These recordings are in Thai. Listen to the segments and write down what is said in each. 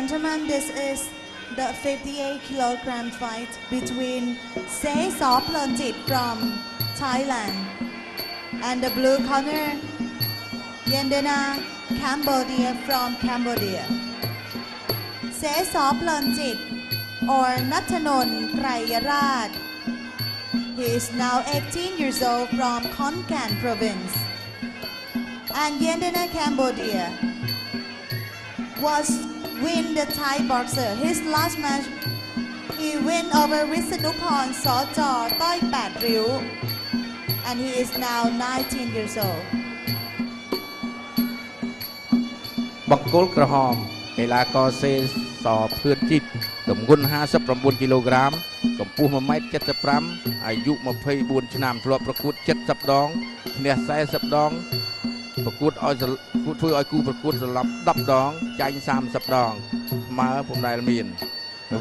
Gentlemen, this is the 58 kilogram fight between Se Soplanjit from Thailand and the blue corner Yendena Cambodia from Cambodia. Se Soplanjit or Natanon Krayaraj. He is now 18 years old from Khon Kaen province. And Yendena Cambodia was win the Thai boxer. His last match, he win over Risanupan Sojor Toi Pat Ryu, and he is now 19 years old. បង្គោលក្រហមកីឡាករសេសភឿនជីតទម្ងន់59គីឡូក្រាមកម្ពស់1ម៉ែត្រ75អាយុ24ឆ្នាំធ្លាប់ប្រកួត70ដងឈ្នះ40ដងប្រកួតឲ្យសគួត ធ្វើឲ្យគូប្រកួតសន្លប់10ដងចាញ់30ដងស្មើពុំដែលមាន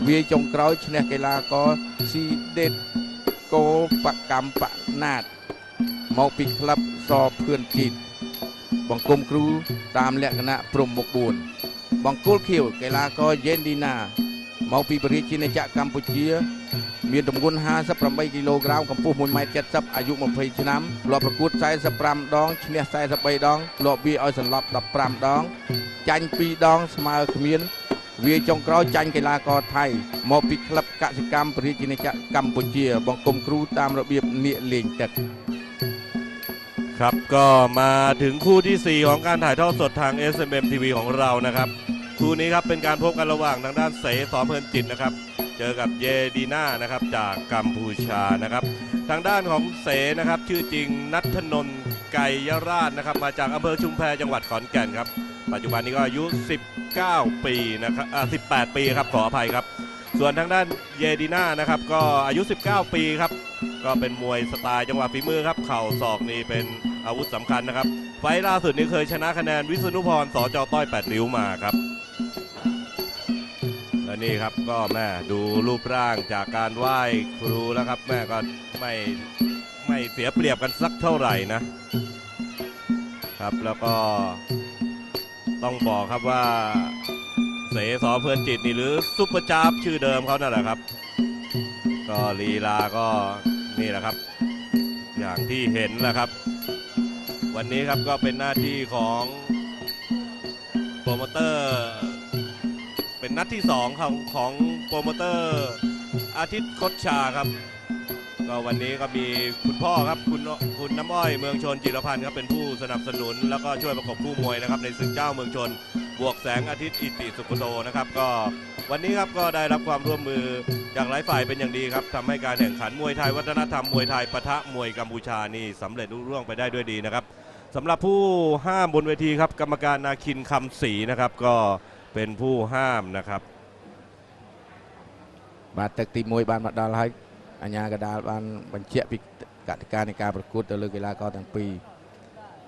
វាយចុងក្រោយឈ្នះកីឡាករស៊ីដេតកូបកម្មបណាតមកពីក្លឹបសភឿនជីតបង្គំគ្រូតាមលក្ខណៈព្រំមុខ4បង្គោលខៀវកីឡាករយេនឌីណាមកពីប្រទេសជាណាចក្រកម្ពុជា មានទម្ងន់58គីឡូក្រាមកម្ពស់1ម៉ែត្រ70អាយុ20ឆ្នាំធ្លាប់ប្រកួត45ដងឈ្នះ43ដងធ្លាប់វាយឲ្យសន្លប់15ដង ចាញ់2ដងស្មើគ្មាន វាយចុងក្រោយចាញ់កីឡាករថៃ មកពីក្លឹបកសិកម្មប្រទេសជាណាចក្រកម្ពុជា បង្គំគ្រូតាមរបៀបនៀកលេងទឹក ครับก็มาถึงคู่ที่ 4 ของการถ่ายทอดสดทาง SMM TV ของเรานะครับ คู่นี้ครับเป็นการพบกันระหว่างทางด้านเสสอเพลินจิตนะครับ เจอกับเยดีน่านะครับจากกัมพูชานะครับ ทางด้านของเสนะครับชื่อจริงนัทนนท์ไกยราชนะครับ มาจากอำเภอชุมแพจังหวัดขอนแก่นครับ ปัจจุบันนี้ก็อายุ 19 ปีนะครับอ่า18 ปีครับขออภัยครับ ส่วนทางด้านเยดีน่านะครับก็อายุ 19 ปีครับ ก็เป็นมวยสไตล์จังหวะฝีมือครับ เข่าศอกนี่เป็นอาวุธสำคัญนะครับ ไฟล์ล่าสุดนี้เคยชนะคะแนนวิษณุพรสจต้อย 8 ริ้วมาครับ นี่ครับก็แม่ดูรูปร่างจากการไหว้ครูแล้วครับ แม่ก็ไม่ไม่เสียเปรียบกันสักเท่าไหร่นะครับแล้วก็ต้องบอกครับว่าเสสอเพื่อนจิตนี่หรือซุปเปอร์จาร์ฟชื่อเดิมเขานั่นแหละครับ ก็ลีลาก็นี่แหละครับ อย่างที่เห็นแหละครับ วันนี้ครับก็เป็นหน้าที่ของโปรโมเตอร์ เป็นนัดที่ 2 ของของโปรโมเตอร์อาทิตย์คดชาครับ ก็วันนี้ก็มีคุณพ่อครับคุณคุณน้ำอ้อยเมืองชนจิรพันธ์ครับเป็นผู้สนับสนุน แล้วก็ช่วยประกบคู่มวยนะครับในศึกเจ้าเมืองชน บวกแสงอาทิตย์อิติสุขโตนะครับ ก็วันนี้ครับก็ได้รับความร่วมมือจากหลายฝ่ายเป็นอย่างดีครับทำให้การแข่งขันมวยไทยวัฒนธรรมมวยไทยปะทะมวยกัมพูชานี่สำเร็จรุ่ร่วงไปได้ด้วยดีนะครับสำหรับผู้ห้ามบนเวทีครับกรรมการนาคินคำศรีนะครับก็ เป็นผู้ห้ามนะครับบาดตึกตีมวยบานบัดดาลให้อัญญากระดาบานบัญชียปิกติกาในการประกวดตะลึงกีฬาก็ตั้งปี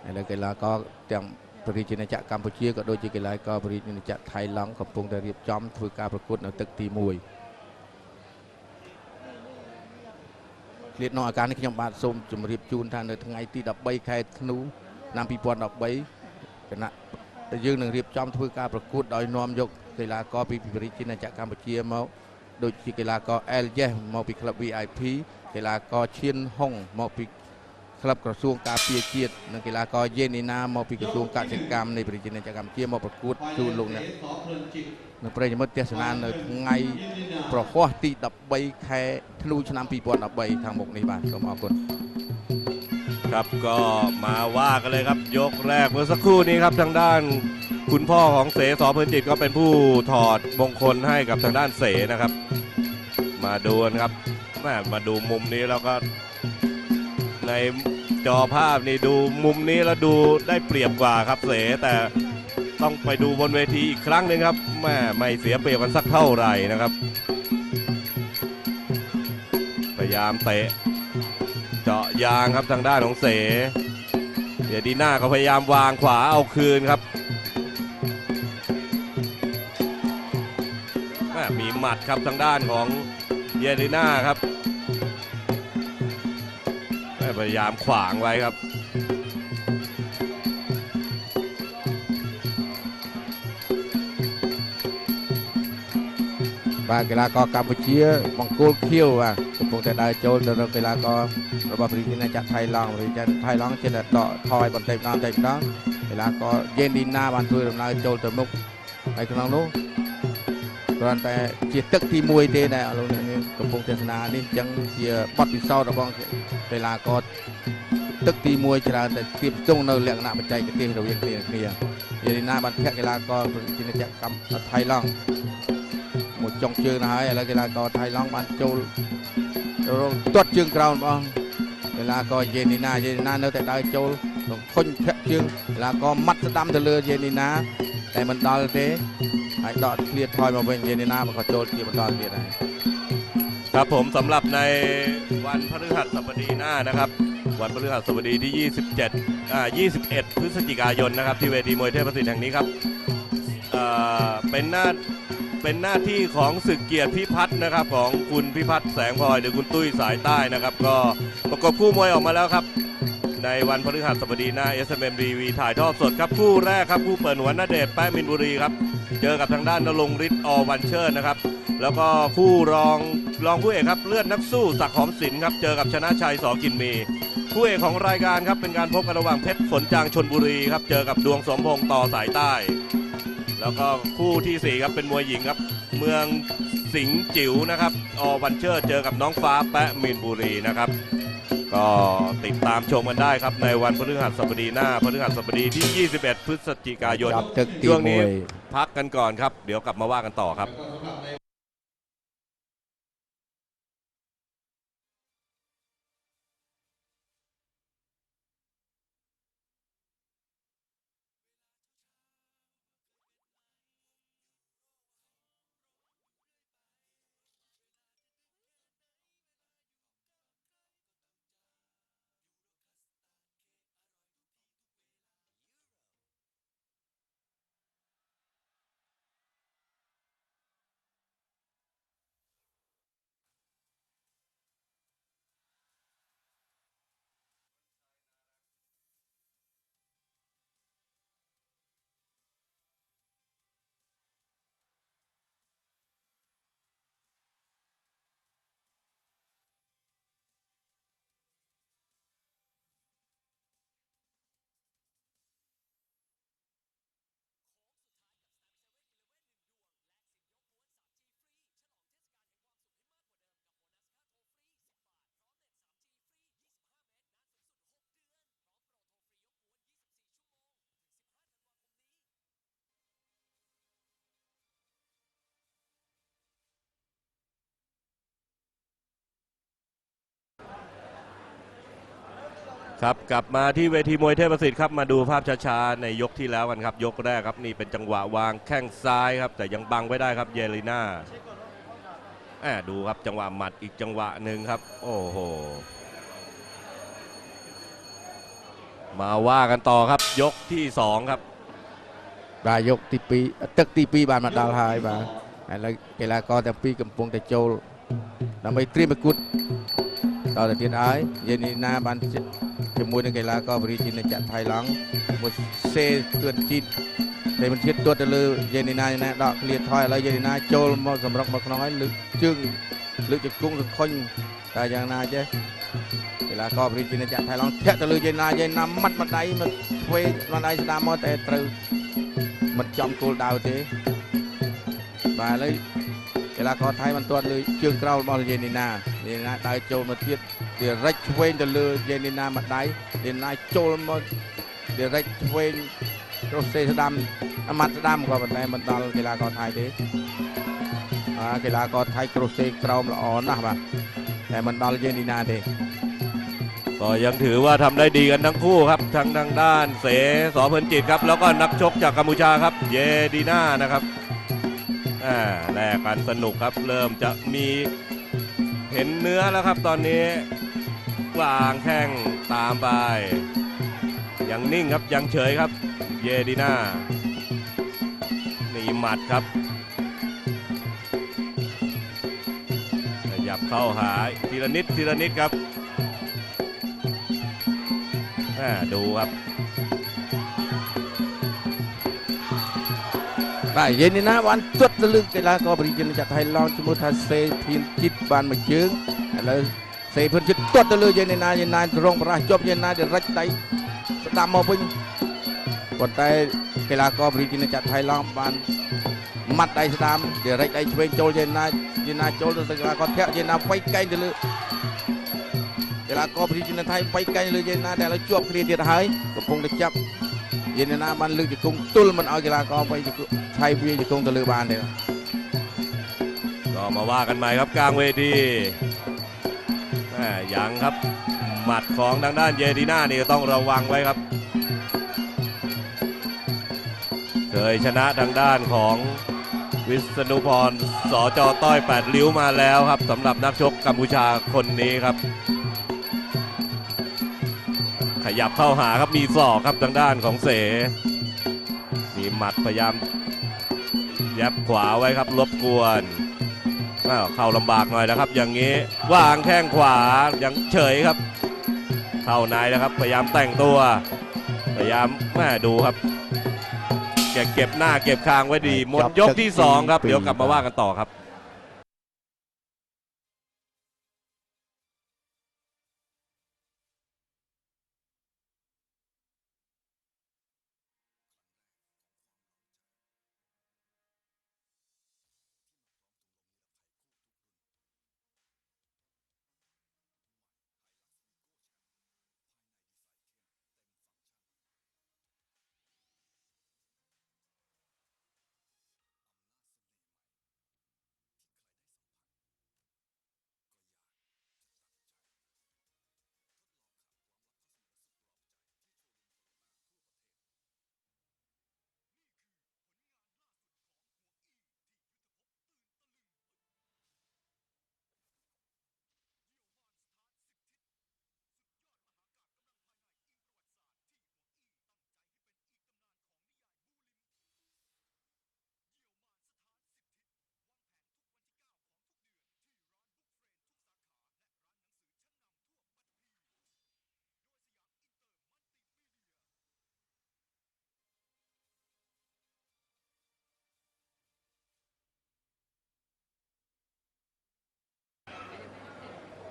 ในเองกีฬากอทั้งประเทศจีนจักรกัมพูชีก็โดยจีกีฬาก็ปริเทศจีนจักรไทยล้องกับพงศ์ด้เรียบจอมฝึกการประกวดในตึกตีมวยเรียนนออาการในขย่มบาดสมจุมรีบจูนท่านในทั้งไอที่ดับใบใครธนูนำปีพรดับใบคณะ គណៈយើងនឹងរៀបចំធ្វើការប្រកួតដោយនាំយកកីឡាករពីប្រទេសជាណាចក្រកម្ពុជាមកដូចជាកីឡាករ L Yes មកពីក្លឹប VIP កីឡាករឈៀនហុងមកពីក្លឹបក្រសួងការពារជាតិនិងកីឡាករយេនីណាមកពីក្រសួងកសិកម្មនៃប្រជាជាតិកម្ពុជាមកប្រកួតជូនលោកអ្នកនៅប្រិយមិត្តទេសនានៅថ្ងៃប្រហ័សទី13ខែធ្នូឆ្នាំ2013ខាងមុខនេះបាទសូមអរគុណ ครับก็มาว่ากันเลยครับ ยกแรกเมื่อสักครู่นี้ครับทางด้านคุณพ่อของเสสอเพลินจิตก็เป็นผู้ถอดมงคลให้กับทางด้านเสนะครับ มาดูนครับแม่มาดูมุมนี้แล้วก็ในจอภาพนี่ดูมุมนี้แล้วดูได้เปรียบกว่าครับเสแต่ต้องไปดูบนเวทีอีกครั้งหนึ่งครับแม่ไม่เสียเปรียบกันสักเท่าไหร่นะครับ พยายามเตะ ยางครับทางด้านของเสเดียดีหน้าก็พยายามวางขวาเอาคืนครับแม่มีหมัดครับทางด้านของเยดีน่าครับแม่พยายามขวางไว้ครับ បាទកីឡាករកម្ពុជាបង្គោលខៀវបាទកំពុងតែដើរចូលទៅរកកីឡាកររបស់ប្រទេសណាចាក់ថៃឡង់ប្រទេសចាក់ថៃឡង់ចេះតែដកថយបន្តិចម្ដងបន្តិចម្ដងកីឡាករយេនឌីណាបានធ្វើដំណើរចូលទៅមុខហើយក្នុងនោះគ្រាន់តែជាទឹកទី1ទេដែលអស់លោកអ្នកនាងកំពុងទេសនានេះអញ្ចឹងជាបទពិសោធន៍របស់កីឡាករទឹកទី1ច្រើនតែទៀបជុងនៅលក្ខណៈបច្ចេកទេសរវាងគ្នាគ្នាយេនឌីណាបានធាក់កីឡាករប្រទេសណាចាក់កម្ពុជាថៃឡង់ មួយចុងជើងទៅហើយឥឡូវកីឡាករថៃឡង់បានចូលរងទាត់ជើងក្រោមបងកីឡាករយេនីណាយេនីណានៅតែដើរចូលរងខុញធាក់ជើងកីឡាករម៉ាត់ស្ដាំទៅលើយេនីណាតែមិនដល់ទេហើយដកឃ្លាតថយមកវិញយេនីណាมันក៏ចូលជាបន្តទៀតហើយ ครับผมสำหรับในวันพฤหัสบดีหน้านะครับ วันพฤหัสบดีที่ 27อ่า21 พฤศจิกายนนะครับ ที่เวทีมวยเทพประสิทธิ์แห่งนี้ครับเอ่อเป็นหน้า เป็นหน้าที่ของศึกเกียรติพิพัฒน์นะครับ ของคุณพิพัฒน์แสงพลอยหรือคุณตุ้ยสายใต้นะครับ ก็ประกบคู่มวยออกมาแล้วครับ ในวันพฤหัสบดีหน้า SMM TV ถ่ายทอดสดครับคู่แรกครับคู่เปิดหัวหน้าเดชแป้มินบุรีครับเจอกับทางด้านนรงฤทธิ์อวันเชิญนะครับ แล้วก็คู่รองรองคู่เอกครับเลือดนักสู้ศักหอมศิลป์ครับเจอกับชนะชัยสอกินมีคู่เอกของรายการครับเป็นการพบกันระหว่างเพชรฝนจางชนบุรีครับเจอกับดวงสมพงษ์ต่อสายใต้ แล้วก็คู่ที่ 4 ครับเป็นมวยหญิงครับ เมืองสิงจิ๋วนะครับอวันเชอร์เจอกับน้องฟ้าแปะมีนบุรีนะครับ ก็ติดตามชมกันได้ครับในวันพฤหัสบดีหน้าพฤหัสบดีที่ 21 พฤศจิกายนช่วงนี้พักกันก่อนครับ เดี๋ยวกลับมาว่ากันต่อครับ ครับกลับมาที่เวทีมวยเทพประสิทธิ์ครับมาดูภาพช้าๆในยกที่แล้วกันครับ ยกแรกครับนี่เป็นจังหวะวางแข้งซ้ายครับ แต่ยังบังไว้ได้ครับเยลิน่าแอบดูครับจังหวะหมัดอีกจังหวะหนึ่งครับ โอ้โหมาว่ากันต่อครับ ยกที่สองครับ บายกตีปีตึกตีปีบานมาดาวไฮมาแล้วเกลากรแต่ปีกำปงแต่โจลนำไปตรีมกุดต่อแต่เทียนไอ้เยนีนาบาน ជាមួយនឹងកីឡាករបរិជាណាចក្រថៃឡង់មួយសេទឿនជីតតែមិនជាតិទាត់ទៅលើយេនីណាណាដកឃ្លាថយឥឡូវយេនីណាចូលមកសម្រុកមកក្នុងហើយលើកជើងលើកជង្គង់ទៅខុញតែយ៉ាងណាចេះកីឡាករបរិជាណាចក្រថៃឡង់ធាក់ទៅលើយេនីណាយេនីណាម៉ាត់ម្ដាយមកឆ្វេងម្ដាយស្ដាំមកតែត្រូវមិនចំគោលដៅទេបាទឥឡូវកីឡាករថៃបានទាត់លើជើងក្រោមរបស់យេនីណាយេនីណាដើរចូលមកទៀត វារិចឆ្វេងទៅលើយេនីណាម្ដាយយេនីណាចូលមកវារិចឆ្វេងរស់សេស្ដាំអាម៉ាត់ស្ដាំក៏ប៉ុន្តែមិនដល់កីឡាករថៃទេអាកីឡាករថៃគ្រូសេក្រោមល្អណាស់បាទតែមិនដល់យេនីណាទេ ก็ยังถือว่าทำได้ดีกันทั้งคู่ครับทั้งทางด้านเสสอเพลินจิตครับ แล้วก็นักชกจากกัมพูชาครับ เยดีน่านะครับอ่าแลกกันสนุกครับ เริ่มจะมีเห็นเนื้อแล้วครับตอนนี้ วางแข้งตามไป ยังนิ่งครับยังเฉยครับ เยดีน่าหนีหมัดครับขยับเข้าหาทีละนิดทีละนิดครับดูครับไปเย็นนี้นะวันตรวจลึกกีฬากอบริจินจากไทยลองชมุทัสเซทีมจิตบานมาเชิงแล้ว សេភីនជីតទាត់ទៅលើយាយនេះណាយាយណារងបរាជជាប់យាយណាដែលរិចដៃស្ដាំមកវិញប៉ុន្តែកីឡាករប្រជាជាតិថៃឡង់បានម៉ាត់ដៃស្ដាំដែលរិចដៃឆ្វេងចូលយាយណាយាយណាចូលទៅកីឡាករធាក់យាយណាវៃកែងទៅលើកីឡាករប្រជាជាតិថៃវៃកែងលើយាយណាដែលឥឡូវជាប់គ្នាទៀតហើយកំពុងតែចាប់ យានណាបានលើកជង្គង់ទល់មិនឲ្យកីឡាករไปឆៃវាជង្គង់ទៅលើបានទេ ก็มาว่ากันใหม่ครับกลางเวทีแม่ ยังครับ หมัดของทางด้านเยดีน่านี่ก็ต้องระวังไว้ครับ เคยชนะทางด้านของวิษณุพรสจต้อยแปดริ้วมาแล้วครับสำหรับนักชกกัมพูชาคนนี้ครับ ขยับเข้าหาครับมีศอกครับทางด้านของเสมีหมัดพยายามยับขวาไว้ครับรบกวน เข้าลำบากหน่อยนะครับ อย่างนี้วางแข้งขวายังเฉยครับ เข้าในนะครับ พยายามแต่งตัว พยายามแม่ดูครับแกเก็บหน้าเก็บคางไว้ดีหมดยกที่สองครับ เดี๋ยวกลับมาว่ากันต่อครับ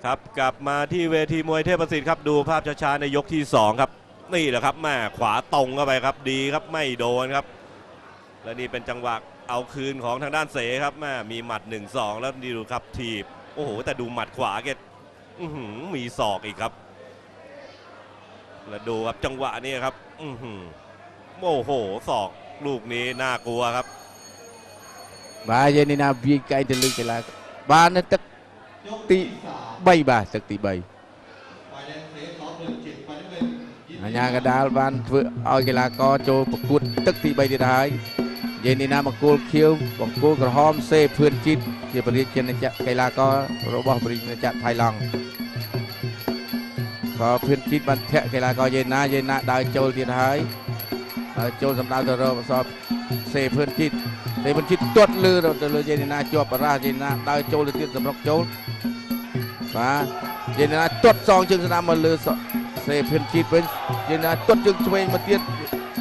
ครับกลับมาที่เวทีมวยเทพประสิทธิ์ครับดูภาพช้าๆในยกที่ 2 ครับนี่แหละครับแม่ขวาตรงเข้าไปครับดีครับไม่โดนครับ และนี่เป็นจังหวะเอาคืนของทางด้านเสครับแม่มีหมัด 1 2 แล้วดีดูครับทีบโอ้โหแต่ดูหมัดขวาเกตมีศอกอีกครับและดูครับจังหวะนี้ครับอืโอ้โหศอกลูกนี้น่ากลัวครับบาเยนินาบีไกเดลึกเวลาบานตะ ទី3បាទទឹកទី3អញ្ញាកដាលបានធ្វើឲ្យកីឡាករចូលប្រកួតទឹកទី3ទៀតហើយយានណាមកគោលខៀវបង្គោលក្រហមសេភឿនជីតជាបរិយាជនចក្រកីឡាកររបស់បរិយាជនចក្រថៃឡង់ក៏ភឿនជីតបានធាក់កីឡាករយានណាយានណាដើរចូលទៀតហើយដើរចូលសម្ដៅទៅរកអសបសេភឿនជីត តែមិនជិតទាត់លឺទៅលើយេនីណាជាប់បារ៉ាយេនីណាដើរចូលទៅទៀតសម្រុកចូលបាទយេនីណាទាត់សងជើងស្ដាំមកលើសសេភិនជីតវិញយេនីណាទាត់ជើងឆ្វេងមកទៀត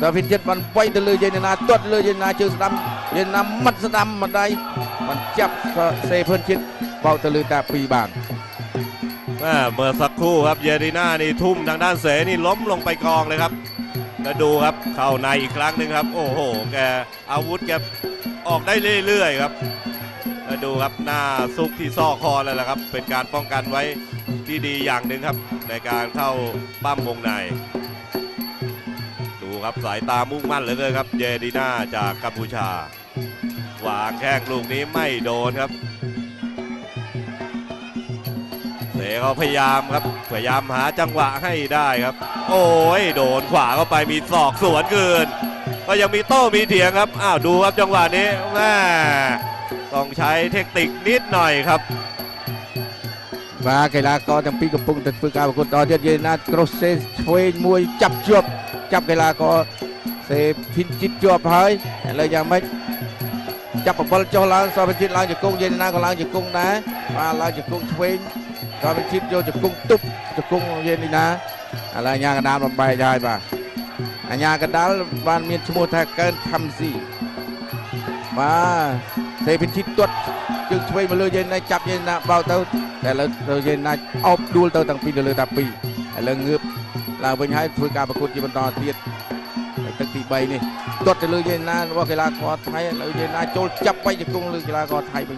សេភិនជីតបានវាយទៅលើយេនីណាទាត់លើយេនីណាជើងស្ដាំយេនីណាម៉ាត់ស្ដាំម្ដាយបានចាប់សេភិនជីតបោកទៅលើតាពីរបាន แม่เมื่อสักครู่ครับเยดีน่านี่ทุ่มทางด้านเสนี่ล้มลงไปกองเลยครับ แล้วดูครับเข้าในอีกครั้งหนึ่งครับ โอ้โห แกอาวุธแก ออกได้เรื่อยๆครับดูครับหน้าซุกที่ซอกคอเลยแหละครับ เป็นการป้องกันไว้ที่ดีอย่างหนึ่งครับ ในการเข้าปั้มวงใน ดูครับสายตามุ่งมั่นเหลือเกินครับ เยดีน่าจากกัมพูชาวางแข้งลูกนี้ไม่โดนครับเสเขาพยายามครับพยายามหาจังหวะให้ได้ครับ โอ้ยโดนขวาเข้าไปมีศอกสวนคืน ก็ยังมีโต้มีเถียงครับ อ้าวดูครับจังหวะนี้แม่ต้องใช้เทคนิคนิดหน่อยครับ បាទកីឡាករទាំងពីរកំពុងតែធ្វើការប្រកួតតទៀតយេណាក្រូសសេឆ្វេងមួយចាប់ជាប់ចាប់កីឡាករសេភិនជីតជាប់ហើយឥឡូវយ៉ាងម៉េចចាប់បបលចុះឡើងសភិនជីតឡើងជង្គង់យេណាក៏ឡើងជង្គង់ដែរបាទឡើងជង្គង់ឆ្វេងសភិនជីតយកជង្គង់ទប់ជង្គង់យេណាឥឡូវអញ្ញាកដាលបំបែកហើយបាទ អញ្ញាកដាលបានមានឈ្មោះថាកើនខំស៊ី มาเซพินชิตตดจึงช่วยมาเลยเย็นนะจับเย็นนะเบาเต้าแต่เราเราเย็นนะออบดูเต้าตั้งปีเดือเลยตาปีแต่เราเงือบเราเป็นให้ធ្វើការប្រកួតជាបន្តទៀតហើយទឹកទី3នេះតត់ទៅលើយេណារបស់កីឡាករថៃលើយេណាចូលចាប់បែកជង្គង់លើកីឡាករថៃវិញ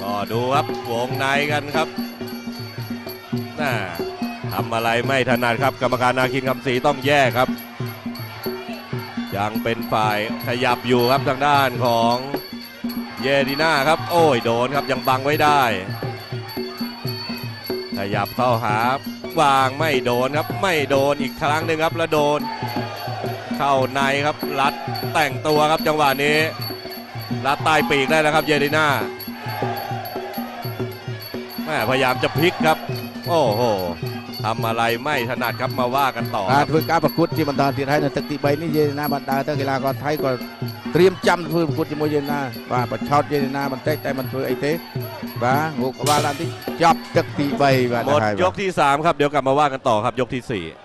ก็ดูครับวงในกันครับน่า ทำอะไรไม่ถนัดครับ กรรมการนาคินคำศรีต้องแยกครับ ยังเป็นฝ่ายขยับอยู่ครับทางด้านของเยดีน่าครับ โอ้ยโดนครับยังบังไว้ได้ ขยับเข้าหาวางไม่โดนครับ ไม่โดนอีกครั้งหนึ่งครับแล้วโดน เข้าในครับรัดแต่งตัวครับจังหวะนี้ รัดใต้ปีกได้แล้วครับเยดีน่าแม่พยายามจะพลิกครับ โอ้โห ทำอะไรไม่ถนัดครับมาว่ากันต่อการฝึกการประคุดที่บรรดาทีไทยในตักตีใบนี้เยนนาบรรดาเตกีฬากรไทยก็เตรียมจำฝึกประคุดที่มวยเยนนาว่าประชดเยนนามันเตะแต่มันเพื่ไอเตะว่าหกว่าลันที่จับตักตีใบหมดยกที่ 3 ครับเดี๋ยวกลับมาว่ากันต่อครับยกที่ 4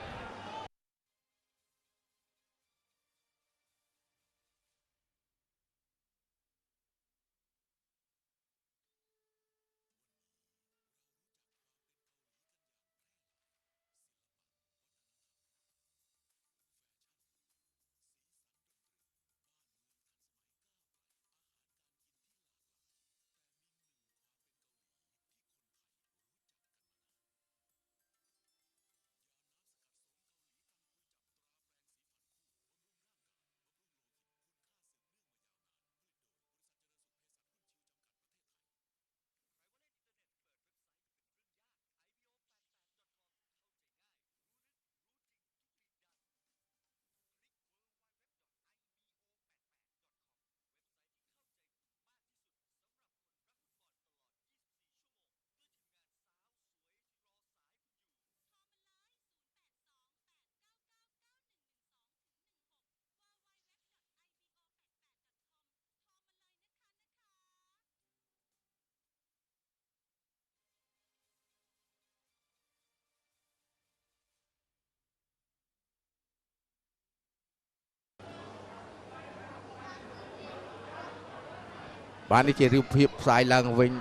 បាទនេះជារូបភាពផ្សាយឡើងវិញ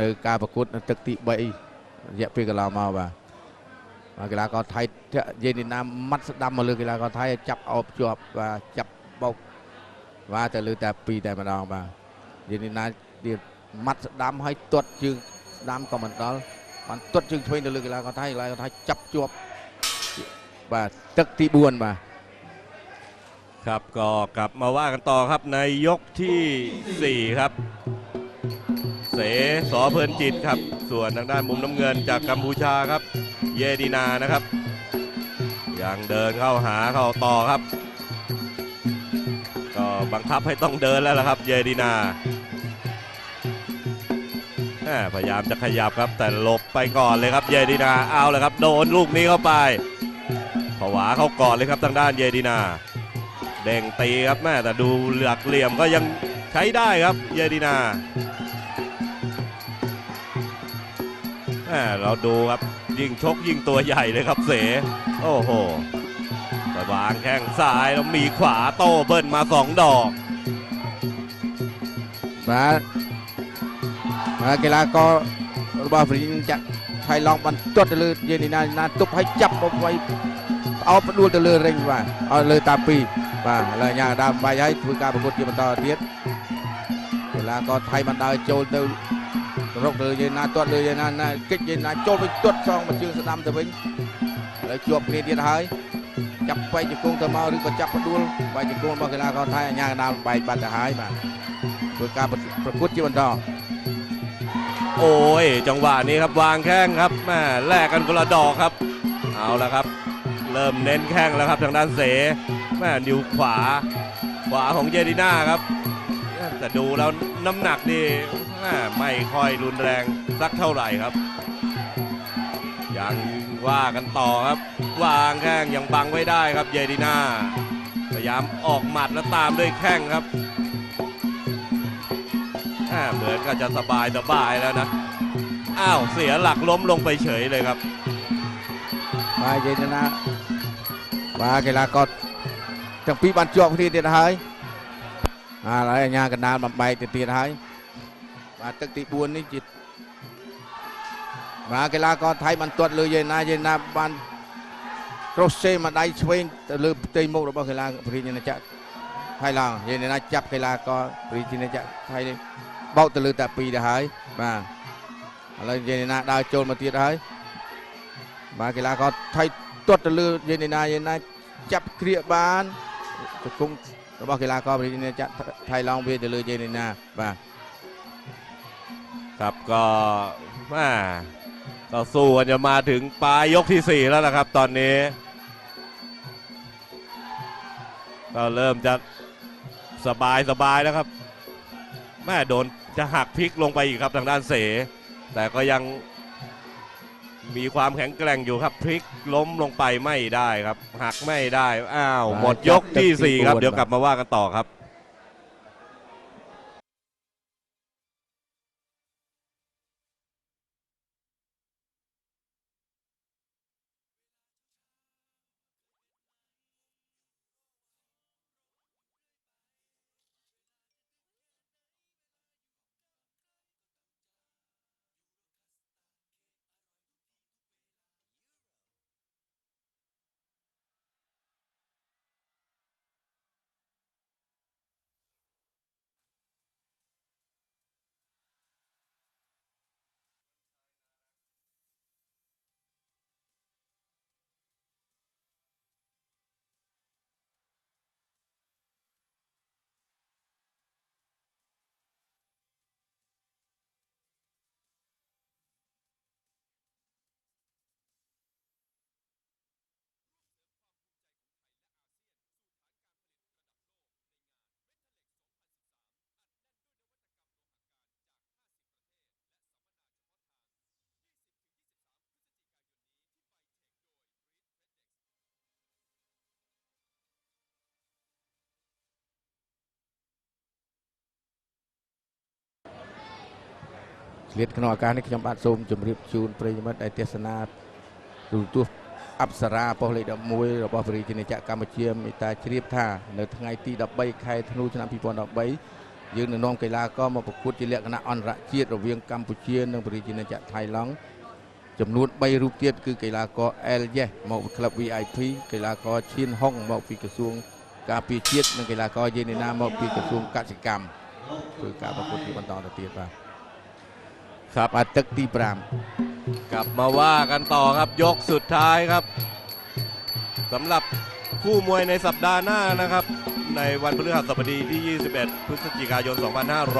នៅការប្រកួតនៅទឹកទី3រយៈពេលកន្លងមកបាទបាទកីឡាករថៃធាក់យេនីណាម៉ាត់ស្ដាំមកលើកីឡាករថៃឲ្យចាប់អោបជាប់បាទចាប់បោកបាទទៅលើតែ2តែម្ដងបាទយេនីណាទៀតម៉ាត់ស្ដាំឲ្យទាត់ជើងស្ដាំក៏មិនដល់បានទាត់ជើងឆ្វេងទៅលើកីឡាករថៃកីឡាករថៃចាប់ជាប់បាទទឹកទី4បាទ4 ครับก็กลับมาว่ากันต่อครับในยกทีสี่ 4 ครับ เสสอเพลินจิตครับ ส่วนทางด้านมุมน้ำเงินจากกัมพูชาครับ เยดีนานะครับ ยังเดินเข้าหาเข้าต่อครับ ก็บังคับให้ต้องเดินแล้วล่ะครับ เยดีนาแม่พยายามจะขยับครับแต่หลบไปก่อนเลยครับ เยดีนาเอาเลยครับ โดนลูกนี้เข้าไปผวาเข้าก่อนเลยครับทางด้านเยดีนา เด้งตีครับแม่แต่ดูหลักเหลี่ยมก็ยังใช้ได้ครับเยดีนาแม่เราดูครับยิ่งชกยิ่งตัวใหญ่เลยครับเส โอ้โหวางแข้งซ้ายแล้วมีขวาโต้เบิ้ลมาสองดอกมามากีฬาก็บาฟรินจะใช้ลองมันจดเลยเยนินานาตุบให้จับเอาไว้เอาดูเลยเร่งว่าเอาเลยตาปี បាទឥឡូវញ៉ាដើមបាយហើយធ្វើការប្រកួតជាបន្តទៀតកីឡាករថៃបានដើរចូលទៅរកលើយេណាទាត់លើយេណាណាគិចយេណាចូលវិញទាត់សងមកជើងស្ដាំទៅវិញឥឡូវជាប់គ្នាទៀតហើយចាប់បែកជង្គង់ទៅមកឬក៏ចាប់ផ្ដួលបែកជង្គង់របស់កីឡាករថៃអាញាដើមបែកបាត់ទៅហើយបាទធ្វើការប្រកួតជាបន្ត โอ้ย จังหวะนี้ครับวางแข้งครับแม่แลกกันคนละดอกครับ เอาละครับ เริ่มเน้นแข้งแล้วครับทางด้านเส แม่ดิวขวา ขวาของเจดีน่าครับ แต่ดูแล้วน้ำหนักนี่ไม่ค่อยรุนแรงสักเท่าไหร่ครับ ยังว่ากันต่อครับ วางแข้งยังบังไว้ได้ครับเจดีน่าพยายามออกหมัดแล้วตามด้วยแข้งครับเหมือนก็จะสบายสบายแล้วนะ อ้าวเสียหลักล้มลงไปเฉยเลยครับ ไปเจนนาว่าเกลาก็ ទាំងពីរបានជាប់គ្នាទៀតហើយអាហើយអាញាកណ្ដាលបំបែកទៅទៀតហើយបាទទឹកទី4នេះជាបាទកីឡាករថៃបានទាត់លើយេណាយេណាបានក្រូសេមកដៃឆ្វេងទៅលើផ្ទៃមុខរបស់កីឡាប្រធានចក្រថៃឡង់យេណាចាប់កីឡាករប្រធានចក្រថៃនេះបោកទៅលើតាពីរទៅហើយបាទឥឡូវយេណាដើរចូលមកទៀតហើយបាទកីឡាករថៃទាត់ទៅលើយេណាយេណាចាប់គ្រាកបាន ទៅគង់ របស់កីឡាករប្រធានចក្រថៃឡង់វាទៅលើជ័យនីណាបាទ ครับก็แม่ต่อสู้กันจะมาถึงปลายยกที่ 4 แล้วนะครับ ตอนนี้ ก็เริ่มจะสบายสบายแล้วครับ แม่โดนจะหักพลิกลงไปอีกครับทางด้านเส แต่ก็ยัง มีความแข็งแกร่งอยู่ครับพลิกล้มลงไปไม่ได้ครับหักไม่ได้อ้าวหมดยกทีสี่4ครับเดี๋ยวกลับมาว่ากันต่อครับ លៀតក្នុងឱកាសនេះខ្ញុំបាទសូមជម្រាបជូនប្រិយមិត្តដែលទេសនាទូរទស្សន៍អប្សរាប៉ុស្តិ៍លេខ11របស់ព្រះរាជាណាចក្រកម្ពុជាមេត្តាជ្រាបថានៅថ្ងៃទី13ខែធ្នូឆ្នាំ2013យើងនឹងនាំកីឡាករមកប្រកួតជាលក្ខណៈអន្តរជាតិរវាងកម្ពុជានិងព្រះរាជាណាចក្រថៃឡង់ចំនួន3រូបទៀតគឺកីឡាករ El Yes មកពីក្លឹប VIP កីឡាករឈៀនហុងមកពីក្រសួងការពារជាតិនិងកីឡាករយេនីណាមកពីក្រសួងកសិកម្មធ្វើការប្រកួតជាបន្តទៅទៀតបាទ ครับอาตึกตีปราม กลับมาว่ากันต่อครับยกสุดท้ายครับสำหรับคู่มวยในสัปดาห์หน้านะครับ ในวันพฤหัสบดีที่ 21 พฤศจิกายน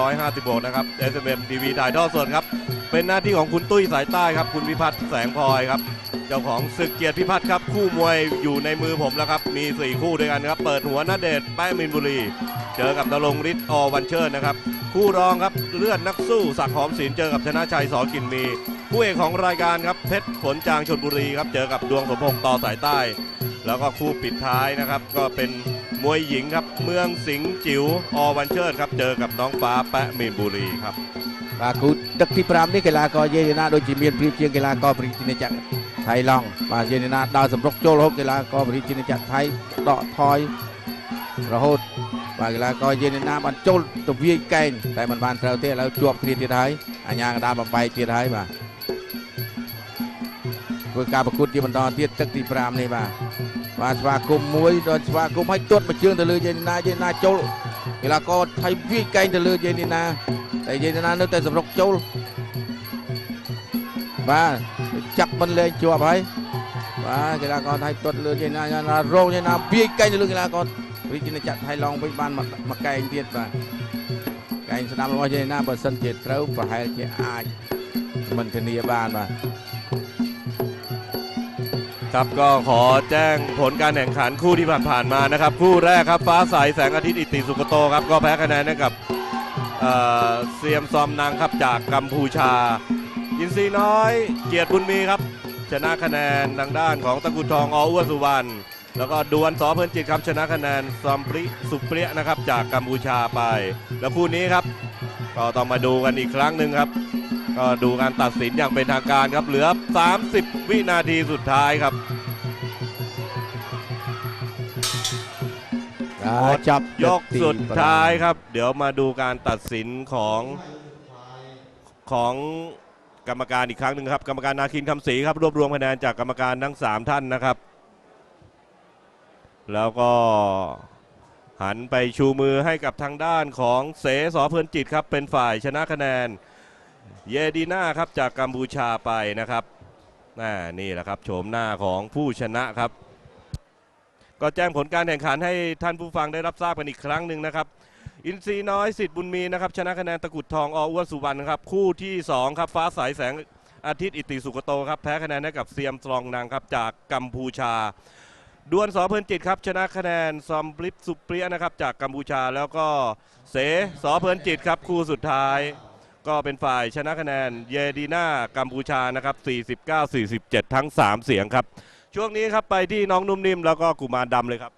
2556 นะครับ SMM TV ถ่ายทอดสดครับ เป็นหน้าที่ของคุณตุ้ยสายใต้ครับ คุณพิพัฒน์แสงพลอยครับ เจ้าของศึกเกียรติพิพัฒน์ครับ คู่มวยอยู่ในมือผมแล้วครับ มี 4 คู่ด้วยกันครับ เปิดหัวนาเดชแป้มินบุรี เจอกับนรงฤทธิ์อวันเชิญนะครับ คู่รองครับเลือดนักสู้สักดิ์หอมศิลป์เจอกับชนะชัยสอกินมี คู่เอกของรายการครับเพชรฝนจางชนบุรีครับเจอกับดวงสมพงษ์ต่อสายใต้ แล้วก็คู่ปิดท้ายนะครับ ก็เป็นมวยหญิงครับเมืองสิงห์จิ๋วอวันเชิดครับเจอกับน้องฟ้าแปะมีนบุรีครับ បាទគូទឹកទី5នេះកីឡាករយេណាដូចជាមានព្រៀបជាងកីឡាករព្រះរាជាណាចក្រថៃឡង់បាទយេណាដើរសម្រុកចូលរហូតកីឡាករព្រះរាជាណាចក្រថៃដកថយរហូត បាទកីឡាករយេណាបានចូលទៅវាយកែងតែมันបានត្រូវទេឥឡូវជាប់គ្នាទៀតហើយអាញាកណ្ដាលបំបែកទៀតហើយបាទធ្វើការប្រកួតជាបន្តទៀតទឹកទី5នេះបាទបាទស្វាគមន៍មួយដល់ស្វាគមន៍ឲ្យទាត់មួយជើងទៅលើយេណាយេណាចូលកីឡាករថៃវាយកែងទៅលើយេណាតែនិយាយទៅណានៅតែសម្រុកចូលបាទចាប់មិនលែងជាប់ហើយបាទកីឡាករថៃទាត់លើយាយណាយាយណារងយាយណាវាយកែងទៅលើកីឡាករ វិជាចាក់ថៃឡង់វិញបានមកមកកែងទៀតបាទកែងស្ដាំរបស់យាយណាបើសិនជាត្រូវប្រហែលជាអាចមិនធានាបានបាទ ครับก็ขอแจ้งผลการแข่งขันคู่ที่ผ่านๆมานะครับ คู่แรกครับฟ้าใสแสงอาทิตย์อิติสุกโตครับก็แพ้คะแนนให้กับเอ่อเซียมซอมนางครับจากกัมพูชา ยินซีน้อย เกียรติบุญมีครับ ชนะคะแนนทางด้านของตะกรุดทองออ้วนสุวรรณ แล้วก็ดวลสอเพลินจิตครับชนะคะแนนซอมปริสุเปรียนะครับ จากกัมพูชาไป แล้วคู่นี้ครับ ก็ต้องมาดูกันอีกครั้งหนึ่งครับ ก็ดูการตัดสินอย่างเป็นทางการครับเหลือ 30 วินาทีสุดท้ายครับอ่าจับยกสุดตีท้ายครับ เดี๋ยวมาดูการตัดสินของของกรรมการอีกครั้งหนึ่งครับ กรรมการนาคินคำศรีครับรวบรวมคะแนนจากกรรมการทั้ง 3 ท่านนะครับ แล้วก็หันไปชูมือให้กับทางด้านของเสสอเพลินจิตครับ เป็นฝ่ายชนะคะแนน เยดีน่าครับจากกัมพูชาไปนะครับน,นี่แหละครับโฉมหน้าของผู้ชนะครับ ก็แจ้งผลการแข่งขันให้ท่านผู้ฟังได้รับทราบกันอีกครั้งหนึ่งนะครับ อินทรีน้อยสิทธิ์บุญมีนะครับชนะคะแนนตะกุดทองออ้วนสุวรรณครับคู่ที่ 2 ครับฟ้าใสแสงอาทิตย์อิติสุกโตครับแพ้คะแนนให้กับเซียมตรองนางครับจากกัมพูชา ดวลสอเพลินจิตครับชนะคะแนนซอมบลิปสุเปรียนะครับจากกัมพูชาแล้วก็เสสอเพลินจิตครับคู่สุดท้าย ก็เป็นฝ่ายชนะคะแนนเยดีนากัมพูชานะครับ49-47 ทั้ง 3 เสียงครับ ช่วงนี้ครับไปที่น้องนุ่มนิ่มแล้วก็กุมารดำเลยครับ